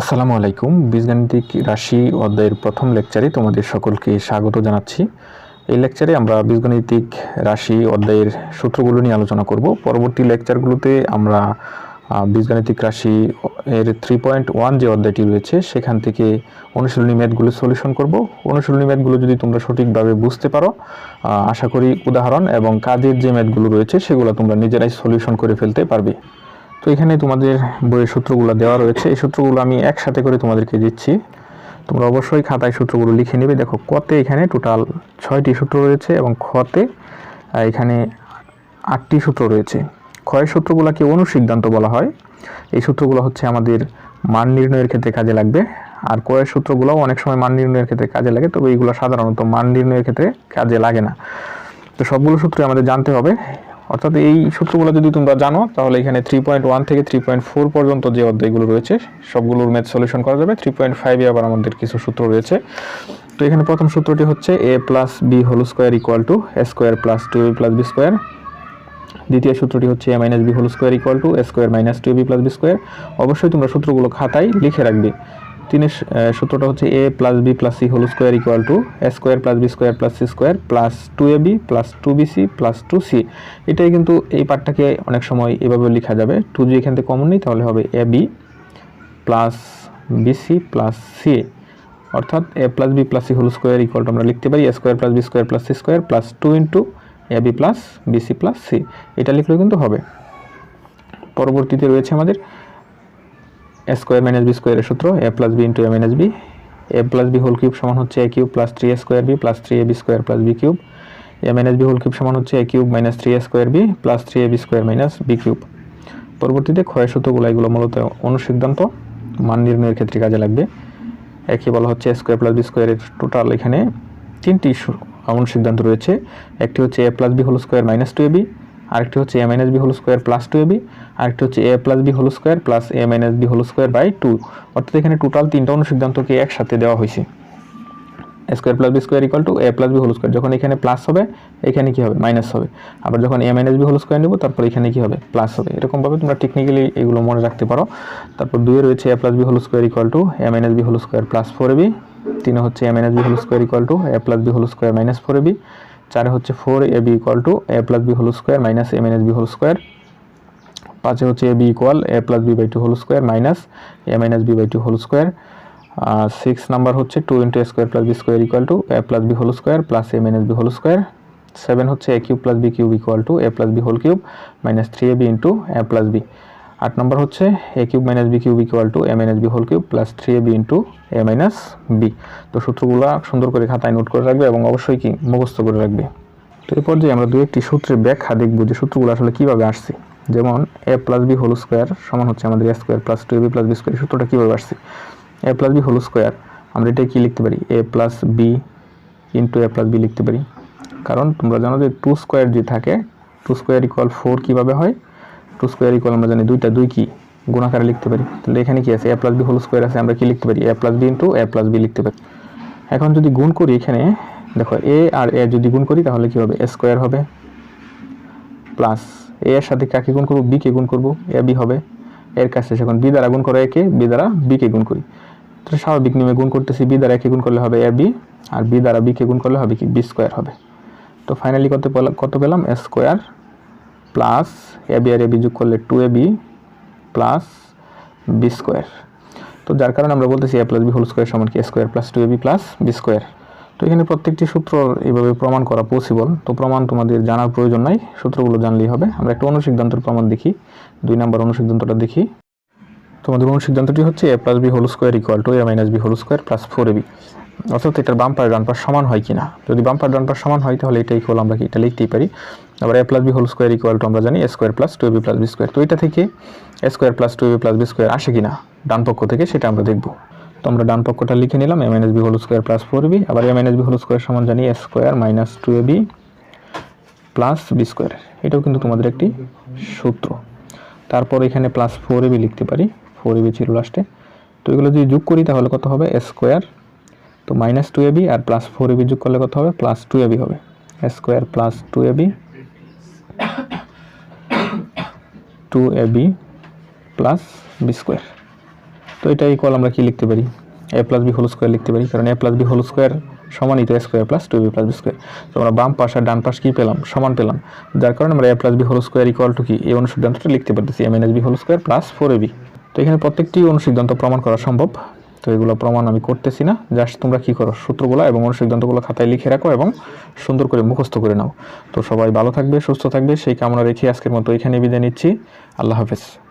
আসসালামু আলাইকুম। বীজগাণিতিক রাশি অধ্যায়ের প্রথম লেকচারে তোমাদের সকলকে স্বাগত জানাচ্ছি। এই লেকচারে আমরা বীজগণিতিক রাশি অধ্যায়ের সূত্রগুলো নিয়ে আলোচনা করব। পরবর্তী লেকচারগুলোতে আমরা বীজগাণিতিক রাশি এর থ্রি পয়েন্ট ওয়ান যে অধ্যায়টি রয়েছে, সেখান থেকে অনুশীলনী ম্যাথগুলো সলিউশন করব। অনুশীলনী ম্যাথগুলো যদি তোমরা সঠিকভাবে বুঝতে পারো আশা করি উদাহরণ এবং কাজের যে ম্যাথগুলো রয়েছে, সেগুলো তোমরা নিজেরাই সলিউশন করে ফেলতে পারবে। তো এখানে তোমাদের বইয়ের সূত্রগুলো দেওয়া রয়েছে। এই সূত্রগুলো আমি একসাথে করে তোমাদেরকে দিচ্ছি। তোমরা অবশ্যই খাতায় সূত্রগুলো লিখে নেবে। দেখো, কতে এখানে টোটাল ছয়টি সূত্র রয়েছে এবং খতে এখানে আটটি সূত্র রয়েছে। ক্ষয় সূত্রগুলোকে অনুসিদ্ধান্ত বলা হয়। এই সূত্রগুলো হচ্ছে আমাদের মান নির্ণয়ের ক্ষেত্রে কাজে লাগবে। আর কয়ের সূত্রগুলোও অনেক সময় মান নির্ণয়ের ক্ষেত্রে কাজে লাগে, তবে এইগুলো সাধারণত মান নির্ণয়ের ক্ষেত্রে কাজে লাগে না। তো সবগুলো সূত্রে আমাদের জানতে হবে। অর্থাৎ এই সূত্রগুলো যদি তোমরা জানো, তাহলে এখানে থ্রি পয়েন্ট ওয়ান থেকে থ্রি পয়েন্ট ফোর পর্যন্ত যে অধ্যায়গুলো রয়েছে, সবগুলোর ম্যাথ সলিউশন করা যাবে। থ্রি পয়েন্ট ফাইভে আবার আমাদের কিছু সূত্র রয়েছে। তো এখানে প্রথম সূত্রটি হচ্ছে A plus B whole square equal to A square plus two A plus B square দ্বিতীয় সূত্রটি হচ্ছে A minus B whole square equal to A square minus two B plus B square অবশ্যই তোমরা সূত্রগুলো খাতায় লিখে রাখবে। তিনের সূত্রটা হচ্ছে A plus B plus C whole square equal to square plus B square plus C square plus two A B plus two B C plus two C এটাই কিন্তু এই পার্টটাকে অনেক সময় এভাবে লেখা যাবে। টু জি এখান থেকে কমন নেই, তাহলে হবে A B plus BC plus C অর্থাৎ A plus B plus C whole square equal to আমরা লিখতে পারি A square plus B square plus C square plus two into A B plus BC plus C এটা লিখলেও কিন্তু হবে। পরবর্তীতে রয়েছে আমাদের স্কোয়ার মাইনাস বি স্কোয়ারের সূত্র A plus B into A minus B A plus B whole cube সমান হচ্ছে A cube plus three A square B plus three A B square plus B cube A minus B whole cube সমান হচ্ছে A cube minus three A square B plus three A B square minus B cube পরবর্তীতে ক্ষয় সূত্রগুলো এগুলো মূলত অনুসিদ্ধান্ত, মান নির্ণয়ের ক্ষেত্রে কাজে লাগবে। একই বলা হচ্ছে স্কোয়ার প্লাস বি স্কোয়ারের টোটাল এখানে তিনটি অনুসিদ্ধান্ত রয়েছে। একটি হচ্ছে A plus B whole square minus two A B আরেকটি হচ্ছে A minus B whole square plus two A B আরেকটি হচ্ছে A plus B whole square plus A minus B whole square by two অর্থাৎ এখানে total তিনটা অনুসিদ্ধান্তকে একসাথে দেওয়া হয়েছে। Square plus B square equal to A plus B whole square যখন এখানে প্লাস হবে, এখানে কি হবে? মাইনাস হবে। আবার যখন A minus B whole square নেব, তারপর এখানে কি হবে? প্লাস হবে। এরকমভাবে তোমরা টেকনিক্যালি এগুলো মনে রাখতে পারো। তারপর দুয়ে রয়েছে A plus B whole square equal to A minus B whole square plus four B তিনে হচ্ছে A minus B whole square equal to A plus B whole square minus four B চারে হচ্ছে four A B equal to A plus B whole square minus A minus B whole square পাঁচে হচ্ছে A B equal A plus B by two whole square minus A minus B by two whole square six number হচ্ছে two into square plus B square equal to A plus B whole square plus A minus B whole square seven হচ্ছে A cube plus B cube equal to A plus B whole cube minus three A B into A plus B আট নম্বর হচ্ছে A cube minus B cube equal to A minus B whole cube plus three A B into A minus B তো সূত্রগুলো সুন্দর করে খাতায় note করে রাখবে এবং অবশ্যই কি মুখস্থ করে রাখবে। তো এরপর যে আমরা দু একটি সূত্রের ব্যাখ্যা দেখব যে সূত্রগুলো আসলে কীভাবে আসছে। যেমন A plus B whole square সমান হচ্ছে আমাদের A square plus two A B plus B square সূত্রটা কীভাবে আসছে? A plus B whole square আমরা এটা কী লিখতে পারি? A plus B into A plus B লিখতে পারি। কারণ তোমরা জানো যে টু স্কোয়ার যে থাকে টু স্কোয়ার ইকুয়াল ফোর কীভাবে হয়? টু স্কোয়ার ইকুয়াল আমরা জানি দুইটা দুই কি? গুণাকারে লিখতে পারি। তাহলে এখানে কি আছে? A plus B whole square আছে, আমরা কি লিখতে পারি? A plus B into A plus B লিখতে পারি। এখন যদি গুণ করি এখানে, দেখো এ আর এ যদি গুণ করি, তাহলে কি হবে? এ স্কোয়ার হবে। প্লাস এ এর সাথে কাকে গুণ করব? বি কে গুণ করব। এ বি হবে। এর কাছে যখন বি দ্বারা গুণ করে একে বি দ্বারা বি কে গুণ করি। তো স্বাভাবিক নিয়মে গুণ করতেছি বি দ্বারা একে গুণ করলে হবে এ বি আর বি দ্বারা বি কে গুণ করলে হবে কি? বি স্কোয়ার হবে। তো ফাইনালি কত কত পেলাম? A square plus A B R A B যোগ করলে two A B plus B square তো যার কারণে আমরা বলতেছি A plus B whole square সমান কি? Square plus two A B plus B square তো এখানে প্রত্যেকটি সূত্র এইভাবে প্রমাণ করা পসিবল তো প্রমাণ তোমাদের জানার প্রয়োজন নাই, সূত্রগুলো জানলেই হবে। আমরা একটা অনুসিদ্ধান্তের প্রমাণ দেখি। দুই নাম্বার অনুসিদ্ধান্তটা দেখি। তোমাদের অনুসিদ্ধান্তটি হচ্ছে A plus B whole square equal to A minus B whole square plus four A B অর্থাৎ এটার বাম্পার পায়ের ডান পাশ সমান হয় কিনা? যদি বাম্পার পায়ের ডান পাশ সমান হয়, তাহলে এটা ইকুয়াল আমরা কি এটা লিখতেই পারি। আবার A plus B whole square equal to আমরা জানি A square plus two B plus B square তো এটা থেকে A square plus two B plus B square আসে কিনা? ডান পক্ষ থেকে সেটা আমরা দেখব। তো আমরা ডান পক্ষটা লিখে নিলাম A minus B whole square plus four B আবার A minus B whole square সমান জানি A square minus two A B plus B square এটাও কিন্তু তোমাদের একটি সূত্র। তারপর এখানে প্লাস ফোর এবি লিখতে পারি ফোর এবি ছিল লাস্টে তো এগুলো যদি যোগ করি, তাহলে কত হবে? স্কোয়ার তো মাইনাস টু এবি আর প্লাস ফোর এবি যোগ করলে কত হবে? প্লাস টু এবি হবে। Square plus two A B two A B plus B square তো এটা ইকুয়াল আমরা কি লিখতে পারি? A plus B whole square লিখতে পারি, কারণ A plus B whole square সমানই তো A square plus two B plus B square তো আমরা বাম পাশ আর ডান পাশ কি পেলাম? সমান পেলাম। যার কারণে আমরা A plus B whole square equal to কি? এই অনুসিদ্ধান্তটা লিখতে পারতেছি। M N S B whole square plus four A B তো এখানে প্রত্যেকটি অনুসিদ্ধান্ত প্রমাণ করা সম্ভব। তো এগুলো প্রমাণ আমি করতেছি না। জাস্ট তোমরা কি করো, সূত্রগুলো এবং অনুসিদ্ধান্তগুলো খাতায় লিখে রাখো এবং সুন্দর করে মুখস্থ করে নাও। তো সবাই ভালো থাকবে, সুস্থ থাকবে, সেই কামনা রেখে আজকের মতো এখানে বিদায় নিচ্ছি। আল্লাহ হাফেজ।